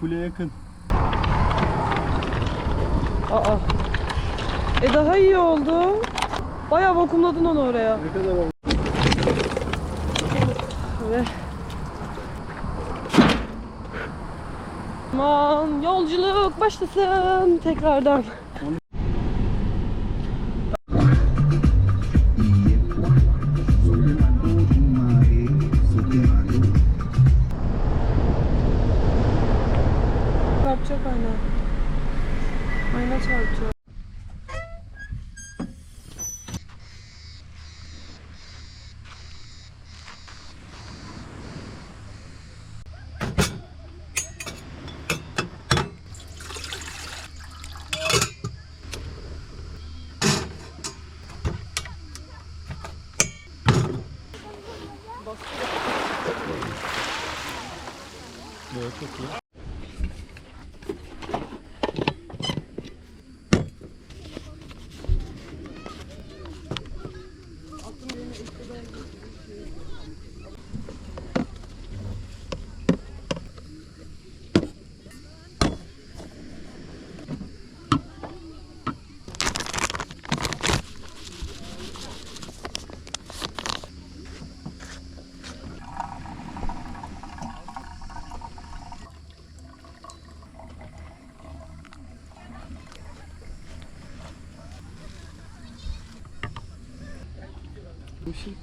Kule yakın. Aa. E daha iyi oldu. Bayağı vakumladın onu oraya. Ne kadar oldu? Ve... Aman yolculuk başlasın tekrardan.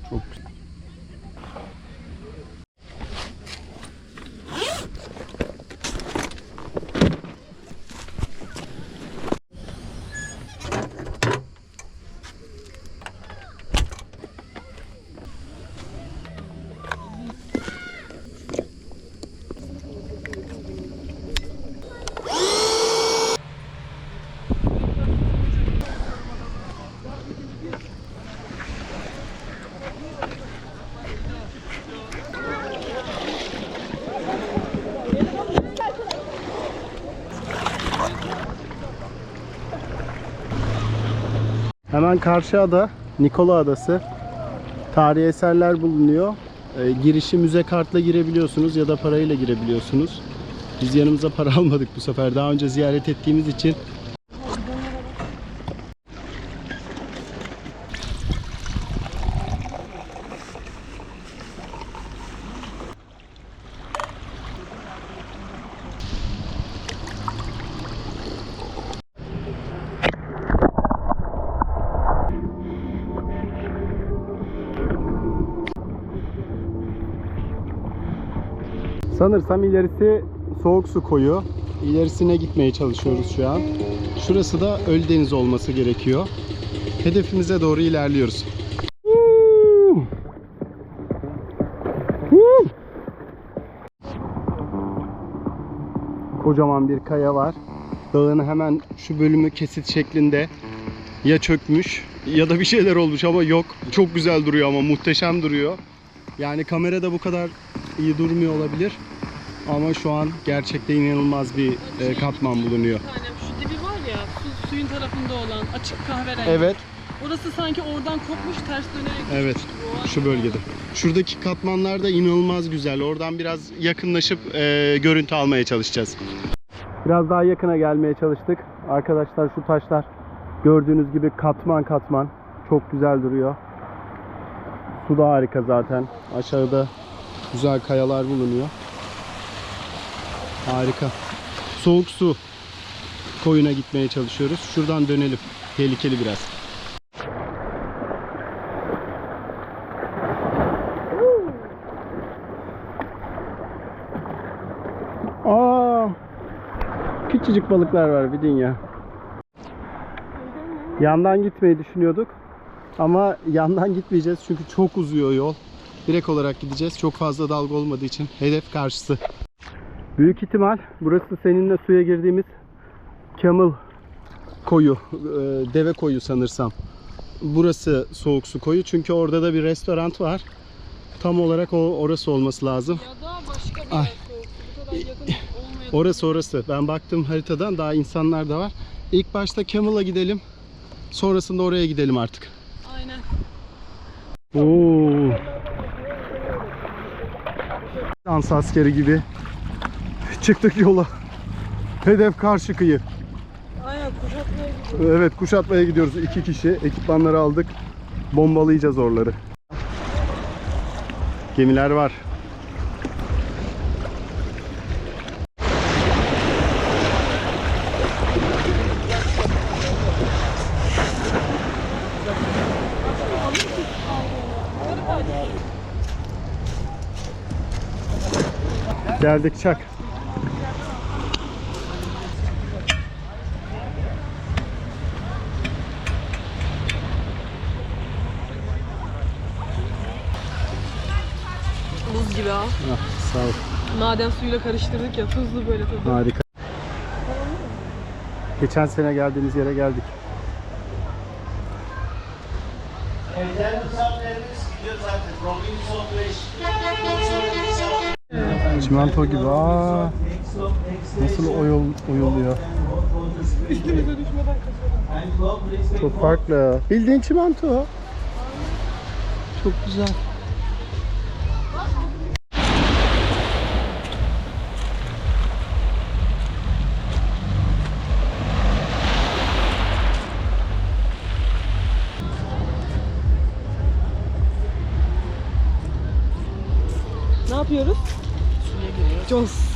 Çok güzel. Hemen karşı ada Nikola Adası. Tarihi eserler bulunuyor. Ee, girişi müze kartla girebiliyorsunuz ya da parayla girebiliyorsunuz. Biz yanımıza para almadık bu sefer. Daha önce ziyaret ettiğimiz için. Sanırsam ilerisi soğuk su koyu. İlerisine gitmeye çalışıyoruz şu an. Şurası da Ölüdeniz olması gerekiyor. Hedefimize doğru ilerliyoruz. Kocaman bir kaya var. Dağın hemen şu bölümü kesit şeklinde ya çökmüş ya da bir şeyler olmuş ama yok. Çok güzel duruyor ama muhteşem duruyor. Yani kamerada bu kadar iyi durmuyor olabilir. Ama şu an gerçekten inanılmaz bir e, katman bulunuyor. Bir şu dibi var ya su, suyun tarafında olan açık kahverengi. Evet, Orası sanki oradan kopmuş ters dönerek Evet, düşmüş gibi. Şu bölgede. Şuradaki katmanlar da inanılmaz güzel. Oradan biraz yakınlaşıp e, görüntü almaya çalışacağız. Biraz daha yakına gelmeye çalıştık. Arkadaşlar şu taşlar gördüğünüz gibi katman katman. Çok güzel duruyor. Su da harika zaten. Aşağıda güzel kayalar bulunuyor. Harika. Soğuk su koyuna gitmeye çalışıyoruz. Şuradan dönelim. Tehlikeli biraz. Aa, küçücük balıklar var bir dünya. Yandan gitmeyi düşünüyorduk. Ama yandan gitmeyeceğiz çünkü çok uzuyor yol. Direkt olarak gideceğiz. Çok fazla dalga olmadığı için hedef karşısı. Büyük ihtimal burası seninle suya girdiğimiz Camel koyu, e, deve koyu sanırsam. Burası soğuk su koyu çünkü orada da bir restoran var. Tam olarak o orası olması lazım. Ya da başka bir Ay. Orası orası. Ben baktım haritadan daha insanlar da var. İlk başta Camel'a gidelim. Sonrasında oraya gidelim artık. Aynen. Oo. Dans askeri gibi Çıktık yola. Hedef karşı kıyı. Aynen kuşatmaya gidiyor. Evet kuşatmaya gidiyoruz. iki kişi. Ekipmanları aldık. Bombalayacağız oraları. Gemiler var. Geldik çak. Buz gibi ha. Ah, sağ ol. Maden suyuyla karıştırdık ya tuzlu böyle tadı. Harika. Geçen sene geldiğimiz yere geldik. Evden misafirlerimiz gidiyor zaten. Robinson Beş. Çimento gibi. Aa, nasıl oyul, oyuluyor. Çok farklı. Bildiğin çimento. Çok güzel. Suya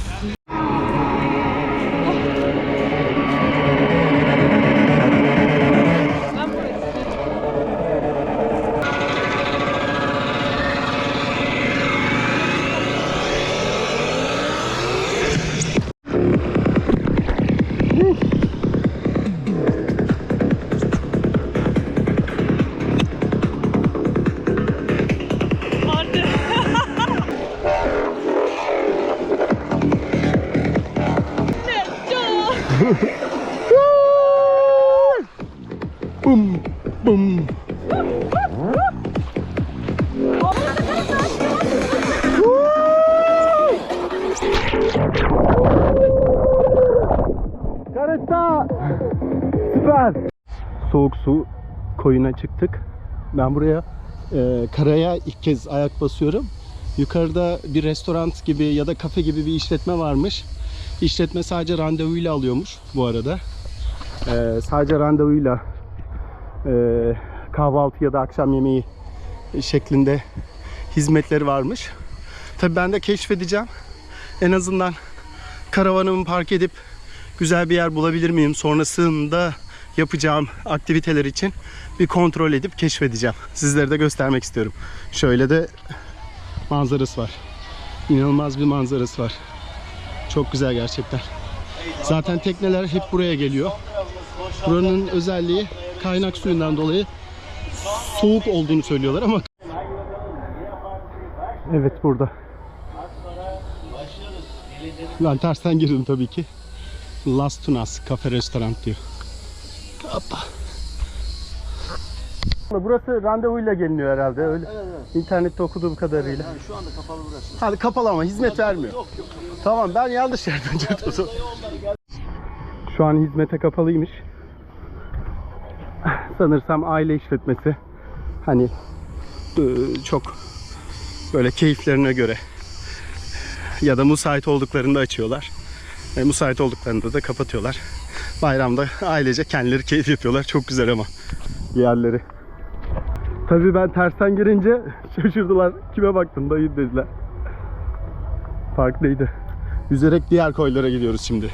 Soğuk su koyuna çıktık. Ben buraya e, karaya ilk kez ayak basıyorum. Yukarıda bir restoran gibi ya da kafe gibi bir işletme varmış. İşletme sadece randevuyla alıyormuş bu arada. E, sadece randevuyla e, kahvaltı ya da akşam yemeği şeklinde hizmetleri varmış. Tabii ben de keşfedeceğim. En azından karavanımı park edip güzel bir yer bulabilir miyim? Sonrasında yapacağım aktiviteler için bir kontrol edip keşfedeceğim. Sizlere de göstermek istiyorum. Şöyle de manzarası var. İnanılmaz bir manzarası var. Çok güzel gerçekten. Zaten tekneler hep buraya geliyor. Buranın özelliği kaynak suyundan dolayı soğuk olduğunu söylüyorlar ama Evet burada. Ben tersten girdim tabii ki. Las Tunas kafe restoran diyor. Hoppa. Burası randevuyla geliniyor herhalde öyle. İnternette okuduğum kadarıyla. Şu anda kapalı burası. Hadi kapalı ama hizmet vermiyor. Tamam ben yanlış yerden zaman. Şu an hizmete kapalıymış. Sanırsam aile işletmesi. Hani e, çok böyle keyiflerine göre ya da müsait olduklarında açıyorlar. E, müsait olduklarında da kapatıyorlar. Bayramda ailece kendileri keyif yapıyorlar. Çok güzel ama yerleri. Tabii ben tersten girince şaşırdılar. Kime baktın dayı dediler. Farklıydı. Yüzerek diğer koylara gidiyoruz şimdi.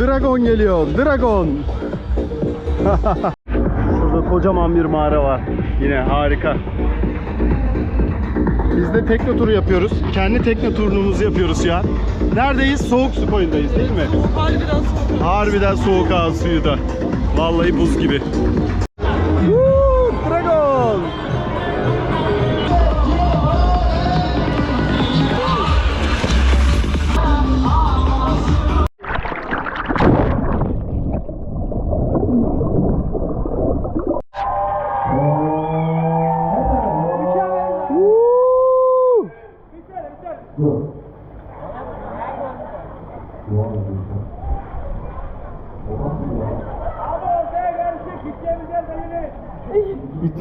Dragon geliyor. Dragon. Şurada kocaman bir mağara var. Yine harika. Biz de tekne turu yapıyoruz. Kendi tekne turumuzu yapıyoruz an. Neredeyiz? Soğuk su koyundayız değil mi? Harbiden soğuk. Harbiden soğuk ağız suyu da. Vallahi buz gibi.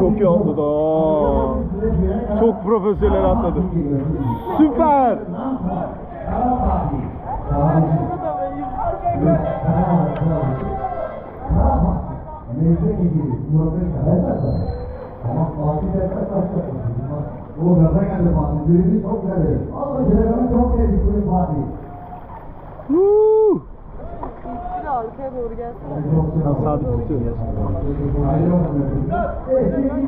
Çok iyi atladı. Aa. Çok profesyonel atladı. Süper. Bu gaza geldi Fatih. Birini çok geldi. Allah Celal'ın çok geldi Kulüp Fatih. Woo! Bir de arkaya doğru gelsene. Ben sabit tutuyorum. Evet, sevgili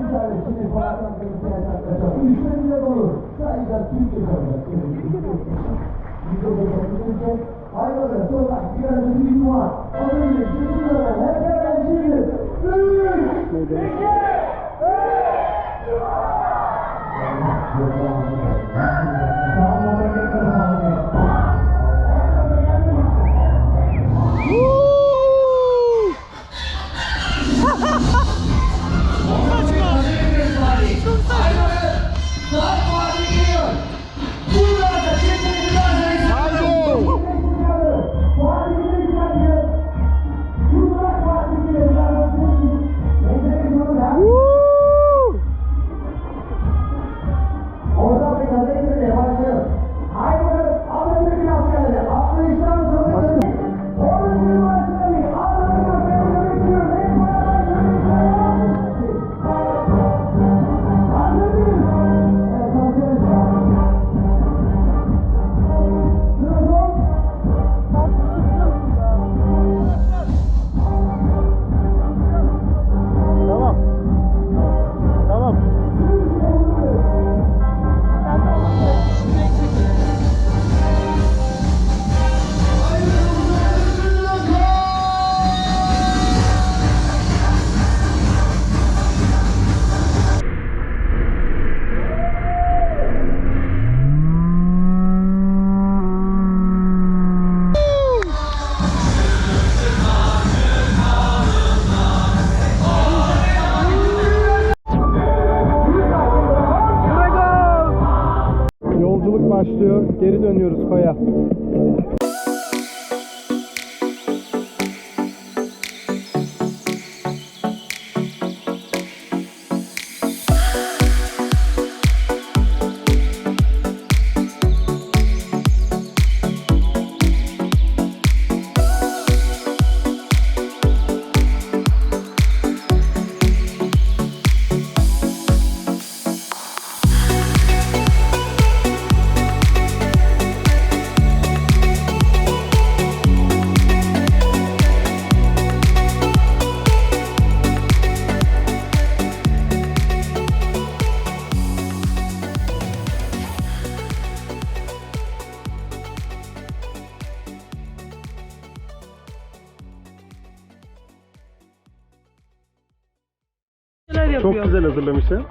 hazırlamışsın.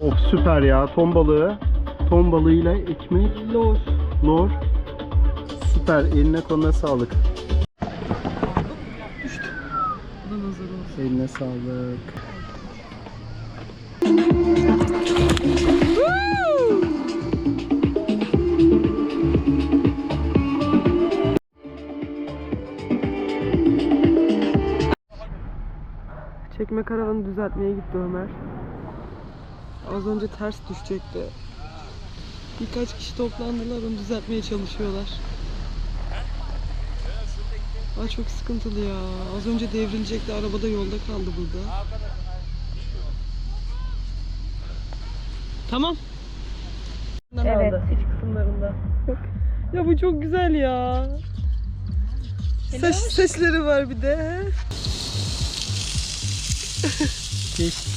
Of süper ya. Ton balığı. Ton balığıyla ekmek. Lor. Lor. Süper. Eline koluna sağlık. Olsun. Eline sağlık. Çekme karavanı düzeltmeye gitti Ömer. Az önce ters düşecekti. Birkaç kişi toplandılar onu düzeltmeye çalışıyorlar. Ay çok sıkıntılı ya. Az önce devrilecekti arabada yolda kaldı burada. Tamam. Evet. iç kısımlarında. ya bu çok güzel ya. Saç, saçları var bir de. Keşke.